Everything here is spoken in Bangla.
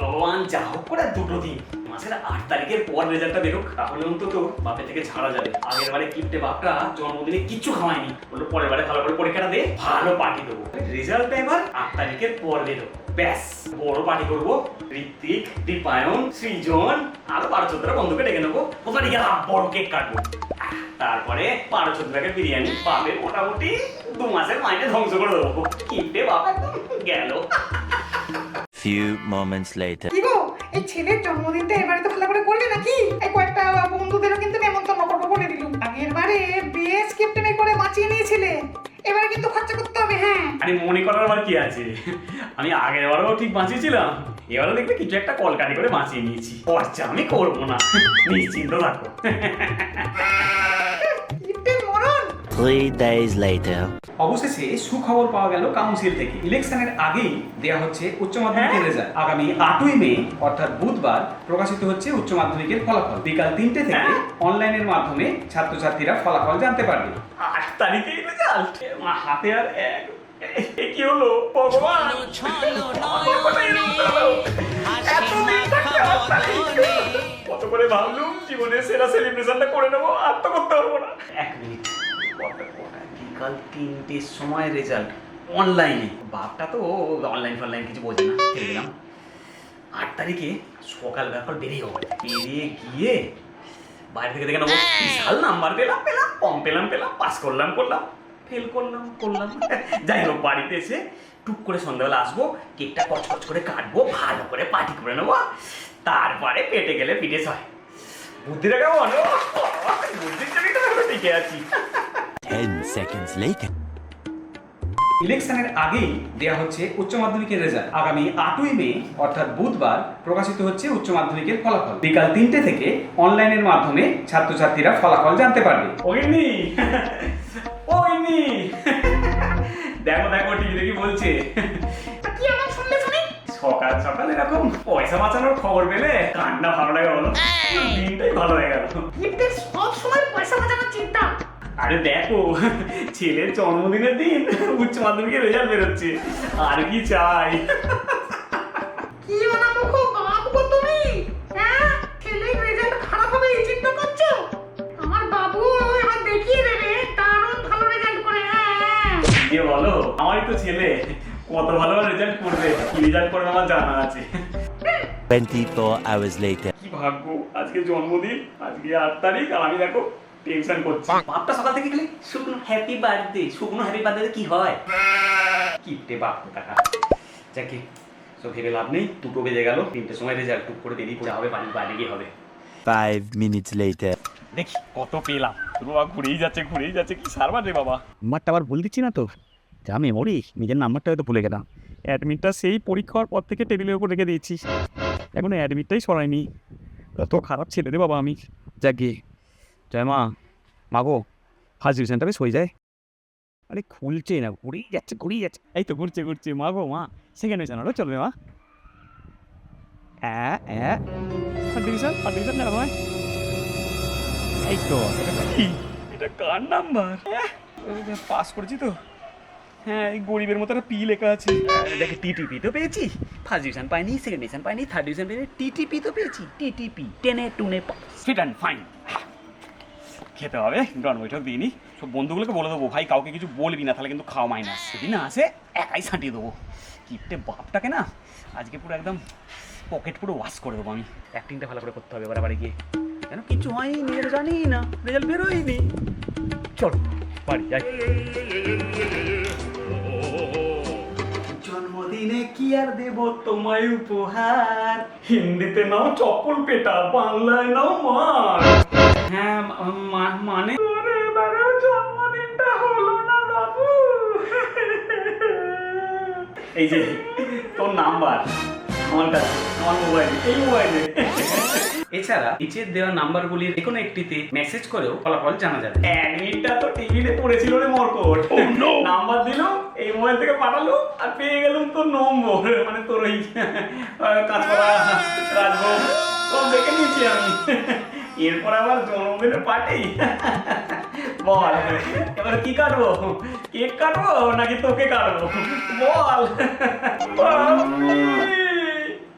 ভগবান, যা হোক করে দুটো দিন। মাসের আট তারিখের পর রেজাল্টটা বেরোক, তাহলে অন্তত বাপে থেকে ছাড়া যাবে। আগের বারে কিপটে বাপটা জন্মদিনে কিচ্ছু খাওয়ায়নি। বলল পরের বারে ভালো করে পরীক্ষাটা দে, ভালো পার্টি দেবো। রেজাল্টটা এবার আট তারিখের পর বেরো ব্যাস, বড় পার্টি করব। ঋত্বিক, দীপায়ন, সৃজন, আরও বারো বন্ধুকে ডেকে নেব। ওখানে গিয়ে বড় কেক কাটবো? তারপরে বারো বিরিয়ানি। পাবে মোটামুটি দু মাসের মাইনে ধ্বংস করে দেবো। কিপটে বাপ গেল। Few moments later. কি গো? এই ছেলের জন্মদিনটা এবারে তো ভালো করে করলে নাকি? এই কয়েকটা বন্ধুদেরও কিন্তু নেমন্তন্ন করব বলে দিলুম। আগের বারে বেশ করে বাঁচিয়ে নিয়েছিলে। এবারে কিন্তু খরচা করতে হবে হ্যাঁ। আরে মনে করার আবার কি আছে? আমি আগের বারও ঠিক বাঁচিয়েছিলাম। এবারও দেখবে কিছু একটা কলকাটি করে বাঁচিয়ে নিয়েছি। খরচা আমি করব না। নিশ্চিন্ত থাকো। Three days later. অবশেষে সুখবর পাওয়া গেল কাউন্সিল থেকে। ইলেকশনের আগেই দেয়া হচ্ছে উচ্চ মাধ্যমিকের রেজাল্ট। আগামী আটই মে অর্থাৎ বুধবার প্রকাশিত হচ্ছে উচ্চ মাধ্যমিকের ফলাফল। বিকাল তিনটে থেকে হ্যাঁ। অনলাইনের মাধ্যমে ছাত্রছাত্রীরা ফলাফল জানতে পারবে। আট তারিখেই রেজাল্ট। হাতে আর এক কি হলো? ভগবান! তারিখ। কত করে ভাবলুম? জীবনের সেরা সেলিব্রেশনটা করে নেব আর তো করতে পারব না। এক মিনিট। কটা কটা বিকাল তিনটের সময় রেজাল্ট অনলাইনে বাপটা তো অনলাইন ফনলাইন কিছু বোঝে না, ছেড়ে আট তারিখে সকাল ব্যাপার বেরিয়ে হবে। বেরিয়ে গিয়ে বাইরে থেকে দেখে নেব, বিশাল নাম্বার পেলাম পেলাম কম পেলাম পেলাম পাস করলাম করলাম ফেল করলাম করলাম। যাই হোক, বাড়িতে এসে টুক করে সন্ধ্যাবেলা আসব, কেকটা কচকচ করে কাটবো, ভালো করে পার্টি করে নেব, তারপরে পেটে গেলে পিঠে হয় বুদ্ধিটা কেমন? বুদ্ধির আমি টিকে আছি। Ten seconds later. ইলেকশনের আগেই দেয়া হচ্ছে উচ্চ মাধ্যমিকের রেজাল্ট আগামী আটই মে অর্থাৎ বুধবার প্রকাশিত হচ্ছে উচ্চ মাধ্যমিকের ফলাফল। বিকাল তিনটে থেকে অনলাইনের মাধ্যমে ছাত্রছাত্রীরা ফলাফল জানতে পারবে। ওইনি! ওইনি! দেখো দেখো টিভি দেখি বলছে। কি এমন শুনলে শুনি? সকাল সকাল এরকম পয়সা বাঁচানোর খবর পেলে কান্না ভালো লাগে বলো। দিনটাই ভালো হয়ে গেল। সব সময় পয়সা বাঁচানোর চিন্তা। আরে দেখো ছেলের জন্মদিনের দিন উচ্চ মাধ্যমিকের রেজাল্ট বেরোচ্ছে। আর কি চাই? কি বানা মুখো বাপ তুমি? হ্যাঁ? ছেলের রেজাল্ট খারাপ হবে এই চিন্তা করছ? আমার বাবু এবার দেখিয়ে দেবে দারুণ ভালো রেজাল্ট করে হ্যাঁ। যে বলো আমারই তো ছেলে। কত ভালো রেজাল্ট করবে কি রেজাল্ট করবে আমার জানা আছে। 24 hours later. কি ভাগ্য আজকে জন্মদিন আজকে আট তারিখ আর আমি দেখো টেনশন করছি। বাপটা সকাল থেকে গেলে শুকনো হ্যাপি বার্থডে শুকনো হ্যাপি বার্থডে কি হয়? কিপটে বাপ টাকা যাকে সব ভেবে লাভ নেই দুটো বেজে গেল তিনটের সময় রেজাল্ট টুক করে বেরিয়ে পড়ে হবে বাড়ির বাইরে গিয়ে হবে। Five minutes later. দেখি কত পেলাম। তোর বাবা ঘুরেই যাচ্ছে ঘুরেই যাচ্ছে কি সারবার রে বাবা। নাম্বারটা আবার ভুল দিচ্ছি না তো? যা মেমোরি নিজের নাম্বারটা হয়তো ভুলে গেলাম। অ্যাডমিটটা সেই পরীক্ষা হওয়ার পর থেকে টেবিলের উপর রেখে দিয়েছি এখনও অ্যাডমিটটাই সরাইনি। এত খারাপ ছেলে রে বাবা আমি। যাকে মা মাগো ফার্স্ট ডিভিশনটা বেশ হয়ে যায় আরে খুলছে না ঘুরেই যাচ্ছে ঘুরেই যাচ্ছে এই তো ঘুরছে ঘুরছে মাগো মা সেকেন্ড ডিভিশন আরও চলবে মা হ্যাঁ ফার্স্ট ডিভিশন ফার্স্ট না এই তো এটা কার নাম্বার পাস করেছি তো হ্যাঁ এই গরিবের মতো একটা পি লেখা আছে দেখে তো পেয়েছি ফার্স্ট ডিভিশন পাইনি সেকেন্ড ডিভিশন পাইনি থার্ড ডিভিশন পাইনি টিটিপি তো পেয়েছি টিটিপি টেনে টুনে ফাইন খেতে হবে। গ্রহণ বৈঠক দিইনি সব বন্ধুগুলোকে বলে দেবো, ভাই, কাউকে কিছু বলবি না, তাহলে কিন্তু খাওয়া মাইনাস। যদি না আসে একাই ছাঁটিয়ে দেবো। কিপটে বাপটাকে না আজকে পুরো একদম পকেট পুরো ওয়াশ করে দেবো আমি। অ্যাক্টিংটা ভালো করে করতে হবে এবার বাড়ি গিয়ে। কেন কিছু হয়নি জানি না, রেজাল্ট বেরোয়নি। চলো, বাড়ি, যাই। জন্মদিনে কি আর দেব তোমায় উপহার? হিন্দিতে নাও, চপ্পল পেটা, বাংলায় নাও মার। হ্যাঁ মানে? জন্মদিনটা হলো না বাবু। এই যে তোর নাম্বার আমার কাছে আমার মোবাইলে এই মোবাইলে এছাড়া নিচের দেওয়া নাম্বারগুলির যে কোনো একটিতে মেসেজ করেও ফলাফল জানা যাবে। অ্যাডমিটটা তো টিভিতে পড়েছিল রে মরকট। নাম্বার দিল এই মোবাইল থেকে পাঠালো আর পেয়ে গেলাম তোর নম্বর। মানে তোর ওই আহ, কাঁচকলা রাজভোগ। সব দেখে নিয়েছি আমি। এরপর আবার জন্মদিনের পার্টি বল। এবার কি কাটবো? কেক কাটবো নাকি তোকে কাটবো? বল।